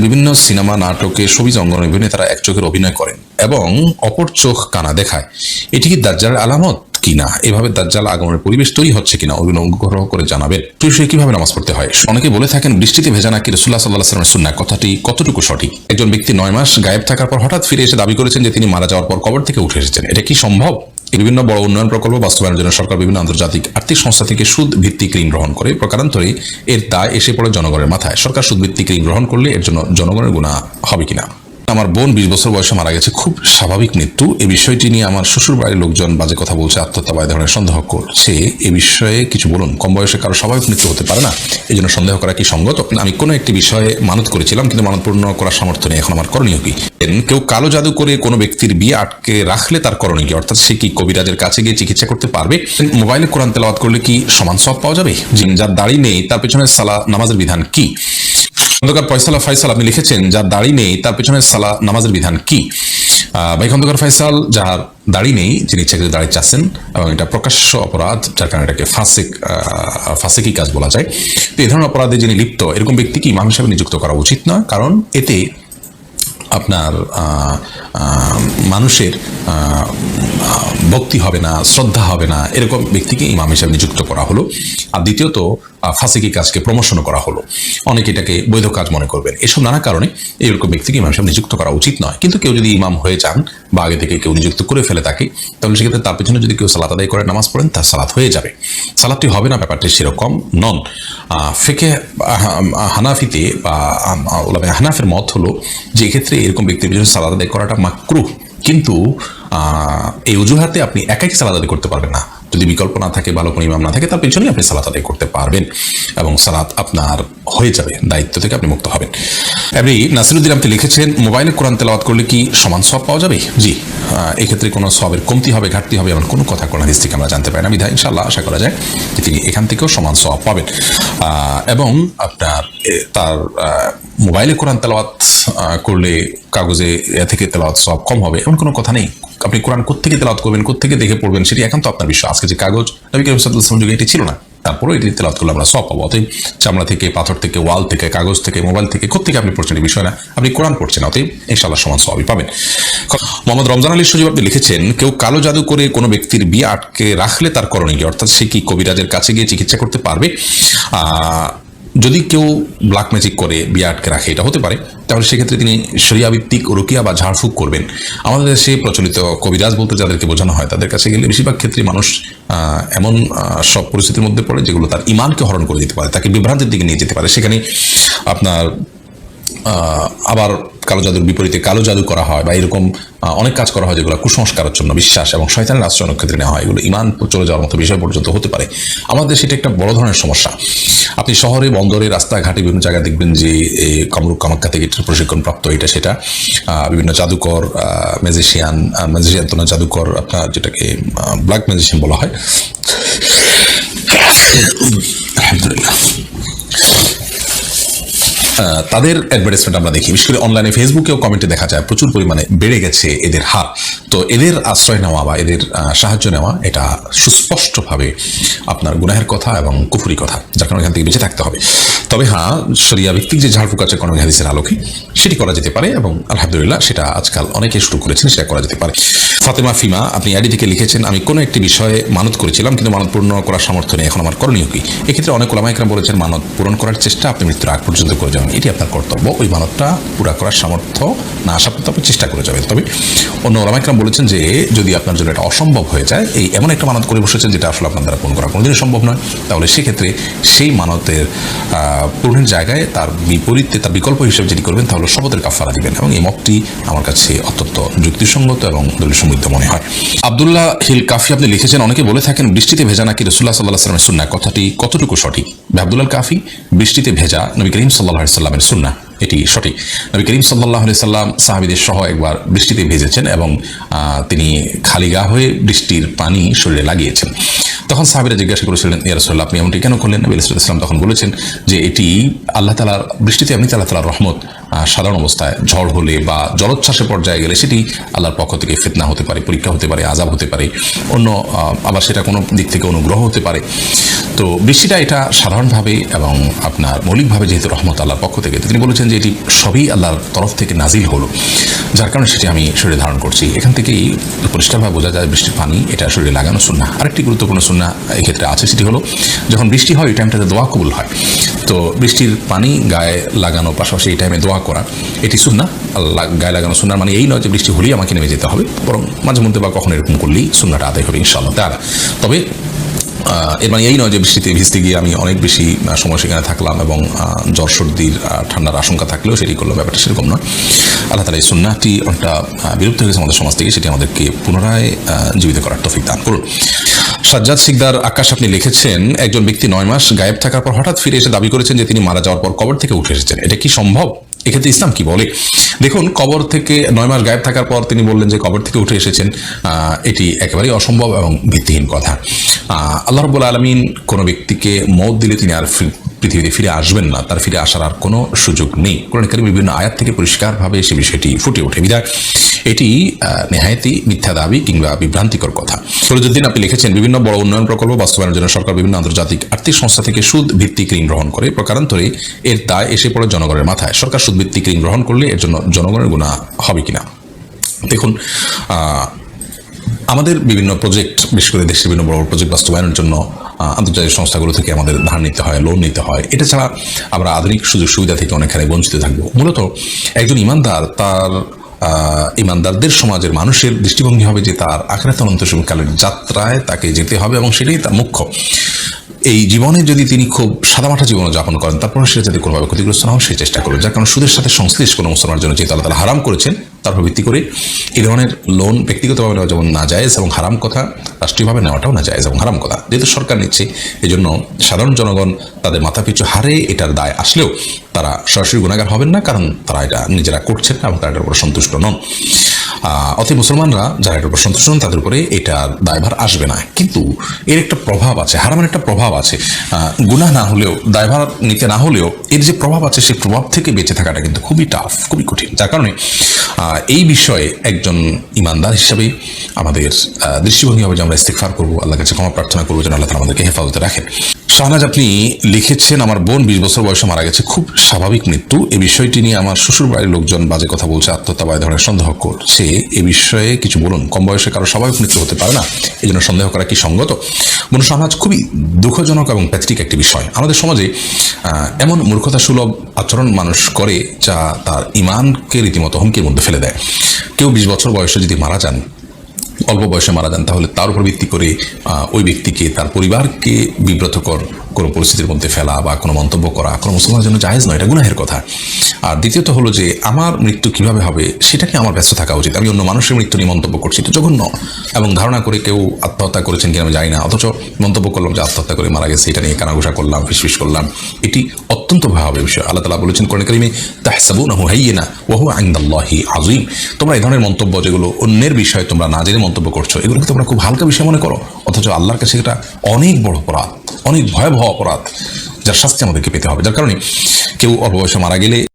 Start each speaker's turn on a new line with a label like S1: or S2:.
S1: বিভিন্ন সিনেমা নাটকে ছবি অঙ্গনে বিভিন্ন তারা এক অভিনয় করেন। এবং অপর চোখ কানা দেখায়। এটি কি দাজ্জালের আলামত কিনা? এভাবে দাজ্জাল আগমনের পরিবেশ তৈরি হচ্ছে কিনা? অনুগ্রহ করে জানাবেন। সে কীভাবে নামাজ পড়তে হয়? অনেকে বলে থাকেন, বৃষ্টিতে ভেজা নাকি রসুল্লাহ সাল্লাহ সাল্লামের সুন্না কথাটি কতটুকু সঠিক? একজন ব্যক্তি নয় মাস গায়েব থাকার পর হঠাৎ ফিরে এসে দাবি করেছেন যে তিনি মারা যাওয়ার পর কবর থেকে উঠে এসেছেন। এটা কি সম্ভব? বিভিন্ন বড় উন্নয়ন প্রকল্প বাস্তবায়নের জন্য সরকার বিভিন্ন আন্তর্জাতিক আর্থিক সংস্থা থেকে সুদ ভিত্তিক ঋণ গ্রহণ করে প্রকারান্তরে এর দায় এসে পড়ে জনগণের মাথায়। সরকার সুদ ভিত্তিক ঋণ গ্রহণ করলে এর জন্য জনগণের গুণা হবে কিনা? আমার বোন বিশ বছর বয়সে মারা গেছে। খুব স্বাভাবিক মৃত্যু। এই বিষয়টি নিয়ে আমার শ্বশুর বাড়ির লোকজন বাজে কথা বলছে, আত্মহত্যা বা ধরনের সন্দেহ করছে। এ বিষয়ে কিছু বলুন। কম বয়সে কারও স্বাভাবিক মৃত্যু হতে পারে না? এই জন্য সন্দেহ করা কি সঙ্গত? আমি কোনো একটি বিষয়ে মানত করেছিলাম, কিন্তু মানত পূর্ণ করার সামর্থ্য নেই। এখন আমার করণীয় কি? কেউ কালো জাদু করে কোনো ব্যক্তির বিয়ে আটকে রাখলে তার করণীয় কি? অর্থাৎ সে কি কবিরাজের কাছে গিয়ে চিকিৎসা করতে পারবে? মোবাইলে কোরআন তেলাওয়াত করলে কি সমান সব পাওয়া যাবে? যার দাড়ি নেই, তার পেছনে সালা নামাজের বিধান কি? খন্দকার ফয়সালা ফয়সাল আপনি লিখেছেন যার দাড়ি নেই তার পেছনে সালা নামাজের বিধান কি? ভাই খন্দকার ফয়সাল যার দাড়ি নেই যিনি ইচ্ছা করে দাড়ি চাচ্ছেন এবং এটা প্রকাশ্য অপরাধ যার কারণে এটাকে ফাসিক আহ, ফাসিকি কাজ বলা যায় তো এই ধরনের অপরাধে যিনি লিপ্ত এরকম ব্যক্তিকে ইমাম হিসাবে নিযুক্ত করা উচিত না কারণ এতে আপনার মানুষের ভক্তি হবে না শ্রদ্ধা হবে না এরকম ব্যক্তিকে ইমাম হিসাবে নিযুক্ত করা হলো। আর দ্বিতীয়ত ফাসিকি কাজকে প্রমোশন করা হলো। অনেকে এটাকে বৈধ কাজ মনে করবেন। এসব নানা কারণে এরকম ব্যক্তিকে ইমাম হিসাবে নিযুক্ত করা উচিত নয়। কিন্তু কেউ যদি ইমাম হয়ে যান বা আগে থেকে কেউ নিযুক্ত করে ফেলে তাকে, তাহলে সেক্ষেত্রে তার পেছনে যদি কেউ সালাত আদায় করে, নামাজ পড়েন, তার সালাত হয়ে যাবে। সালাদটি হবে না, ব্যাপারটি সেরকম নন। ফেকে হানাফিতে বা হানাফের মত হলো যে এক্ষেত্রে এরকম ব্যক্তির পিছনে সালাদ আদায় করাটা মাকরুহ। কিন্তু এই অজুহাতে আপনি একাই সালাদ করতে পারবেন না। যদি বিকল্প না থাকে, ভালো কোনো ইমাম না থাকে, তার পিছনে আপনি সালাত আদায় করতে পারবেন এবং সালাত আপনার হয়ে যাবে, দায়িত্ব থেকে আপনি মুক্ত হবেন। এমনি নাসিরুদ্দিন আপনি লিখেছেন, মোবাইলে কোরআন তেলাওয়াত করলে কি সমান সব পাওয়া যাবে? জি। এক্ষেত্রে কোনো সবের কমতি হবে, ঘাটতি হবে এমন কোনো কথা কোরআন হাদিস থেকে আমরা জানতে পারি না। বিধায় ইনশাল্লাহ আশা করা যায় যে তিনি এখান থেকেও সমান সব পাবেন। এবং আপনার তার মোবাইলে কোরআন তেলাওয়াত করলে কাগজে থেকে তেলাওয়াত সব কম হবে, এমন কোনো কথা নেই। আপনি কোরআন কোথেকে তেলাওয়াত করবেন কোথেকে দেখে পড়বেন, সেটি এখন তো আপনার বিষয় আজকে যে কাগজ, নবী করিম সাল্লাল্লাহু যুগে এটি ছিল না। তারপরেও এটি তেলাওয়াত করলে আমরা সব পাবো। অতএব চামড়া থেকে, পাথর থেকে, ওয়াল থেকে, কাগজ থেকে, মোবাইল থেকে কোথেকে আপনি পড়ছেন এই বিষয় না। আপনি কোরআন পড়ছেন, অতএব ইনশাআল্লাহ সমান সবই পাবেন। মোহাম্মদ রমজান আলী সজীব আপনি লিখেছেন, কেউ কালো জাদু করে কোনো ব্যক্তির বিয়ে আটকে রাখলে তার করণীয় অর্থাৎ সে কি কবিরাজের কাছে গিয়ে চিকিৎসা করতে পারবে? যদি কেউ ব্ল্যাক ম্যাজিক করে বিয়ে আটকে রাখে, এটা হতে পারে। তাহলে সেক্ষেত্রে তিনি সরিয়াভিত্তিক রুকিয়া বা ঝাড়ফুঁক করবেন। আমাদের দেশে প্রচলিত কবিরাজ বলতে যাদেরকে বোঝানো হয়, তাদের কাছে গেলে বেশিরভাগ ক্ষেত্রে মানুষ এমন সব পরিস্থিতির মধ্যে পড়ে যেগুলো তার ইমানকে হরণ করে দিতে পারে, তাকে বিভ্রান্তির দিকে নিয়ে যেতে পারে। সেখানে আপনার আবার কালো জাদুর বিপরীতে কালো জাদু করা হয় বা এরকম অনেক কাজ করা হয় যেগুলো কুসংস্কারের জন্য বিশ্বাস এবং শয়তানের আশ্রয়ের ক্ষেত্রে নেওয়া হয়। এগুলো ইমান চলে যাওয়ার মতো বিষয় পর্যন্ত হতে পারে। আমাদের সেটা একটা বড় ধরনের সমস্যা। আপনি শহরে, বন্দরে, রাস্তাঘাটে বিভিন্ন জায়গায় দেখবেন যে কামরূপ কামাখ্যা থেকে প্রশিক্ষণপ্রাপ্ত এটা সেটা বিভিন্ন জাদুকর ম্যাজিশিয়ান ম্যাজিশিয়ান তো না, জাদুকর আপনার যেটাকে ব্ল্যাক ম্যাজিশিয়ান বলা হয়। তাদের অ্যাডভার্টাইজমেন্ট আমরা দেখি। বিশেষ করে অনলাইনে ফেসবুকেও কমেন্টে দেখা যায়, প্রচুর পরিমাণে বেড়ে গেছে এদের হার। তো এদের আশ্রয় নেওয়া বা এদের সাহায্য নেওয়া, এটা সুস্পষ্টভাবে আপনার গুনাহের কথা এবং কুফুরি কথা, যার কারণে এখান থেকে বেঁচে থাকতে হবে। তবে হ্যাঁ শরিয়া ভিত্তিক যে ঝাড়ফুক আছে কোনো হাদিসের আলোকে, সেটি করা যেতে পারে এবং আলহামদুলিল্লাহ সেটা আজকাল অনেকে শুরু করেছেন, সেটা করা যেতে পারে। ফাতেমা ফিমা, আপনি আইডি থেকে লিখেছেন, আমি কোনো একটি বিষয়ে মানত করেছিলাম, কিন্তু মানত পূর্ণ করার সামর্থ্য নেই, এখন আমার করণীয় কি? এক্ষেত্রে অনেক ওলামাইকরাম বলেছেন, মানত পূরণ করার চেষ্টা আপনি মৃত্যুর আগ পর্যন্ত করে যাবেন। এটি আপনার কর্তব্য, ওই মানতটা পুরা করার সামর্থ্য না আসা পর্যন্ত আপনি চেষ্টা করে যাবেন। তবে অন্য ওলামাইকরাম বলেছেন যে, যদি আপনার জন্য এটা অসম্ভব হয়ে যায়, এই এমন একটা মানত করে বসেছেন, যেটা আসলে আপনার দ্বারা পূরণ করা কোনোদিনই সম্ভব নয়। তাহলে সেক্ষেত্রে সেই মানতের পূরণের জায়গায় তার বিপরীতে, তার বিকল্প হিসেবে যেটি করবেন, তাহলে শপথের কাফারা দিবেন। এবং এই মতটি আমার কাছে অত্যন্ত যুক্তিসঙ্গত এবং দলীয় সমৃদ্ধ মনে হয়। আবদুল্লাহ হিল কাফি আপনি লিখেছেন, অনেকে বলে থাকেন, বৃষ্টিতে ভেজা নাকি রসুল্লাহ সাল্লাহ সাল্লামের সুন্না কথাটি কতটুকু সঠিক? আবদুল্লাহ কাফি, বৃষ্টিতে ভেজা নবী করিম সাল্লাহ সাল্লামের সুন্না এটি সঠিক। নবী করিম সাল্লাহ সাল্লাম সাহাবিদের সহ একবার বৃষ্টিতে ভেজেছেন এবং তিনি খালি গা হয়ে বৃষ্টির পানি শরীরে লাগিয়েছেন। তখন সাহাবিরা জিজ্ঞাসা করেছিলেন ইয়ারসোল্লাহ আপনি এমনটি কেন করলেন? নবী ইসলাম তখন বলেছেন যে, এটি আল্লাহ তালার বৃষ্টিতে আপনি আল্লাহ তালার রহমত সাধারণ অবস্থায় ঝড় হলে বা জলোচ্ছ্বাসের পর্যায়ে গেলে সেটি আল্লাহর পক্ষ থেকে ফিতনা হতে পারে, পরীক্ষা হতে পারে আজাব হতে পারে। অন্য আবার সেটা কোনো দিক থেকে অনুগ্রহ হতে পারে। তো বৃষ্টিটা এটা সাধারণভাবে এবং আপনার মৌলিকভাবে যেহেতু রহমত আল্লাহর পক্ষ থেকে তিনি বলেছেন যে এটি সবই আল্লাহর তরফ থেকে নাজিল হলো। যার কারণে সেটি আমি শরীরে ধারণ করছি। এখান থেকেই পরিষ্কারভাবে বোঝা যায় বৃষ্টির পানি, এটা শরীরে লাগানো সুন্না আরেকটি গুরুত্বপূর্ণ সুন্না এক্ষেত্রে আছে, সেটি হলো, যখন বৃষ্টি হয় এই টাইমটাতে দোয়া কবুল হয়। তো বৃষ্টির পানি গায়ে লাগানো পাশাপাশি এই টাইমে দোয়া করা, এটি সুন্না আল্লাহ গায়ে লাগানো সুন্নার মানে এই নয় যে বৃষ্টি হলেই আমাকে নেমে যেতে হবে, বরং মাঝে মধ্যে বা কখন এরকম করলেই সুন্নাটা আদায় হবে ইনশাআল্লাহ। তারা, তবে এর মানে এই নয় যে বৃষ্টিতে ভিজতে গিয়ে আমি অনেক বেশি সময় সেখানে থাকলাম এবং জ্বর, সর্দির ঠান্ডার আশঙ্কা থাকলেও সেটি করল ব্যাপারটা সেরকম নয়। আল্লাহ তালা এই সুন্নাটি অনেকটা বিলুপ্ত হয়ে গেছে আমাদের সমাজ থেকে, সেটি আমাদেরকে পুনরায় জীবিত করার তফিক দান করুন। সাজ্জাদ সিকদার আকাশ আপনি লিখেছেন, একজন ব্যক্তি নয় মাস গায়েব থাকার পর হঠাৎ ফিরে এসে দাবি করেছেন যে তিনি মারা যাওয়ার পর কবর থেকে উঠে এসেছেন। এটা কি সম্ভব? এক্ষেত্রে ইসলাম কি বলে? দেখুন, কবর থেকে নয় মাস গায়েব থাকার পর তিনি বললেন যে কবর থেকে উঠে এসেছেন এটি একেবারেই অসম্ভব এবং ভিত্তিহীন কথা। আল্লাহ রব্বুল আলমিন কোনো ব্যক্তিকে মত দিলে তিনি আর পৃথিবীতে ফিরে আসবেন না, তার ফিরে আসার আর কোনো সুযোগ নেই। কোরআন কারিম বিভিন্ন আয়াত থেকে পরিষ্কারভাবে সে বিষয়টি ফুটে ওঠে। বিধায় এটি নেহায়তি মিথ্যা দাবি কিংবা বিভ্রান্তিকর কথা। ফরজুদ্দিন আপনি লিখেছেন, বিভিন্ন বড় উন্নয়ন প্রকল্প বাস্তবায়নের জন্য সরকার বিভিন্ন আন্তর্জাতিক আর্থিক সংস্থা থেকে সুদ ভিত্তিক ঋণ গ্রহণ করে। প্রকারান্তরে এর দায় এসে পড়ে জনগণের মাথায়। সরকার সুদ ভিত্তিক ঋণ গ্রহণ করলে এর জন্য জনগণের গুণা হবে কিনা? দেখুন আমাদের বিভিন্ন প্রজেক্ট, বিশেষ করে দেশের বিভিন্ন বড় বড় প্রজেক্ট বাস্তবায়নের জন্য আন্তর্জাতিক সংস্থাগুলো থেকে আমাদের ধার নিতে হয় লোন নিতে হয়। এটা ছাড়া আমরা আধুনিক সুযোগ সুবিধা থেকে অনেকখানি বঞ্চিত থাকব। মূলত একজন ইমানদার তার ইমানদারদের সমাজের মানুষের দৃষ্টিভঙ্গি হবে যে তার আখেরাত সময়কালের যাত্রায় তাকে যেতে হবে এবং সেটাই তার মুখ্য। এই জীবনে যদি তিনি খুব সাদামাটা জীবন যাপন করেন, তারপরে সেটা যাতে কোনোভাবে ক্ষতিগ্রস্ত না হয় সেই চেষ্টা করবে। যার কারণ সুদের সাথে সংশ্লিষ্ট কোনো মুসলমানের জন্য যেহেতু আল্লাহ হারাম করেছেন, তার উপর ভিত্তি করে এই ধরনের লোন ব্যক্তিগতভাবে নেওয়া যেমন না জায়েজ এবং হারাম কথা, রাষ্ট্রীয়ভাবে নেওয়াটাও না জায়েজ এবং হারাম কথা। যেহেতু সরকার নিচ্ছে এই জন্য সাধারণ জনগণ তাদের মাথাপিছু হারে এটার দায় আসলেও তারা সরাসরি গুণাগার হবেন না, কারণ তারা এটা নিজেরা করছেন না এবং তারা এটার উপর সন্তুষ্ট নন। অতএব মুসলমানরা যারা এটার উপর সন্তুষ্ট নন তাদের উপরে এটার দায়ভার আসবে না। কিন্তু এর একটা প্রভাব আছে, হারামের একটা প্রভাব আছে। গুনাহ না হলেও, দায়ভার নিতে না হলেও, এর যে প্রভাব আছে সেই প্রভাব থেকে বেঁচে থাকাটা কিন্তু খুবই টাফ খুবই কঠিন। যার কারণে এই বিষয়ে একজন ইমানদার হিসাবে আমাদের দৃষ্টিভঙ্গি হবে যে আমরা ইস্তেকফার করব আল্লাহ কাছে ক্ষমা প্রার্থনা করব, যেন আল্লাহ আমাদেরকে হেফাজতে রাখেন। শাহনাজ, আপনি লিখেছেন, আমার বোন বিশ বছর বয়সে মারা গেছে, খুব স্বাভাবিক মৃত্যু। এ বিষয়টি নিয়ে আমার শ্বশুর বাড়ির লোকজন বাজে কথা বলছে আত্মহত্যা বা ধরনের সন্দেহ করছে। এ বিষয়ে কিছু বলুন, কম বয়সে কারও স্বাভাবিক মৃত্যু হতে পারে না? এই জন্য সন্দেহ করা কি সঙ্গত? বোন শাহনাজ, খুবই দুঃখজনক এবং প্যাথেটিক একটি বিষয়। আমাদের সমাজে এমন মূর্খতা সুলভ আচরণ মানুষ করে যা তার ইমানকে রীতিমতো হুমকির মধ্যে ফেলে দেয়। কেউ বিশ বছর বয়সে যদি মারা যান অল্প বয়সে মারা যান, তাহলে তার উপর ভিত্তি করে ওই ব্যক্তিকে, তার পরিবারকে বিব্রতকর কোনো পরিস্থিতির মধ্যে ফেলা বা কোনো মন্তব্য করা কোনো মুসলমানের জন্য জায়েজ নয়, এটা গুনাহের কথা। আর দ্বিতীয়ত হলো যে, আমার মৃত্যু কীভাবে হবে সেটাকে আমার ব্যস্ত থাকা উচিত। আমি অন্য মানুষের মৃত্যু নিয়ে মন্তব্য করছি, এটা জঘন্য। এবং ধারণা করে কেউ আত্মহত্যা করেছেন কিনা আমি জানি না, অথচ মন্তব্য করলাম যে আত্মহত্যা করে মারা গেছে, এটা নিয়ে কানাঘুষা করলাম, ফিসফিস করলাম, এটি অত্যন্ত ভয়াবহ বিষয়। আল্লাহ তালা বলেছেন, কোরআন করিমে তাহসাবু না হুহাইয়ে না ওহু আইন্দাল্লাহি আজিম তোমরা এই ধরনের মন্তব্য যেগুলো অন্যের বিষয়ে তোমরা না জেনে মন্তব্য করছ এগুলোকে তোমরা খুব হালকা বিষয় মনে করো। অথচ আল্লাহর কাছে এটা অনেক বড় অপরাধ, অনেক ভয়াবহ অপরাধ, যার শাস্তি আমাদেরকে পেতে হবে। যার কারণে কেউ অল্প বয়সে মারা গেলে